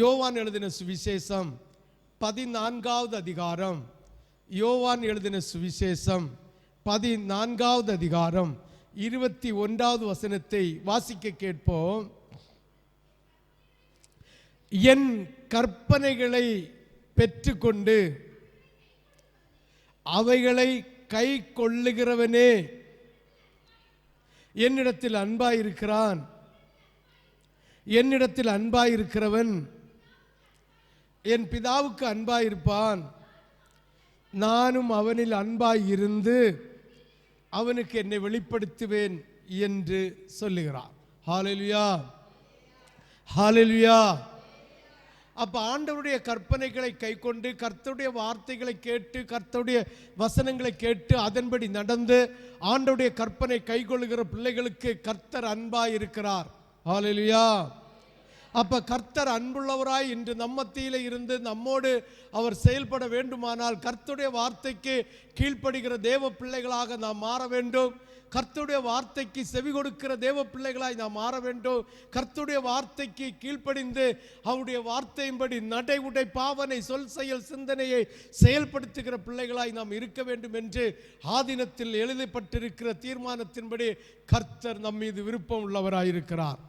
யோவான் எழுதின சுவிசேஷம் பதினான்காவது அதிகாரம். யோவான் எழுதின சுவிசேஷம் பதினான்காவது அதிகாரம். இருபத்தி ஒன்றாவது வசனத்தை வாசிக்க கேட்போம். என் கற்பனைகளை பெற்றுக்கொண்டு அவைகளை கை கொள்ளுகிறவனே என்னிடத்தில் அன்பாயிருக்கிறான். என்னிடத்தில் அன்பாயிருக்கிறவன் என் பிதாவுக்கு அன்பாயிருப்பான். நானும் அவனில் அன்பாயிருந்து அவனுக்கு என்னை வெளிப்படுத்துவேன் என்று சொல்லுகிறார். ஹalleluya ஹalleluya அப்போ ஆண்டவருடைய கற்பனைகளை கைக்கொண்டு கர்த்தருடைய வார்த்தைகளை கேட்டு கர்த்தருடைய வசனங்களை கேட்டு அதன்படி நடந்து ஆண்டவுடைய கற்பனை கைக்கொள்ளுகிற பிள்ளைகளுக்கு கர்த்தர் அன்பாய் இருக்கிறார் ஹalleluya அப்ப கர்த்தர் அன்புள்ளவராய் இன்று நம்மத்தியில இருந்து நம்மோடு அவர் செயல்பட வேண்டுமானால் கர்த்துடைய வார்த்தைக்கு கீழ்ப்படுகிற தேவ பிள்ளைகளாக நாம் மாற வேண்டும். கர்த்துடைய வார்த்தைக்கு செவி கொடுக்கிற தேவ பிள்ளைகளாய் நாம் மாற வேண்டும். கர்த்துடைய வார்த்தைக்கு கீழ்ப்படிந்து அவருடைய வார்த்தையின்படி நடை உடை பாவனை சொல் செயல் சிந்தனையை செயல்படுத்துகிற பிள்ளைகளாய் நாம் இருக்க வேண்டும் என்று ஆதீனத்தில் எழுதப்பட்டிருக்கிற தீர்மானத்தின்படி கர்த்தர் நம் மீது விருப்பம் உள்ளவராயிருக்கிறார்.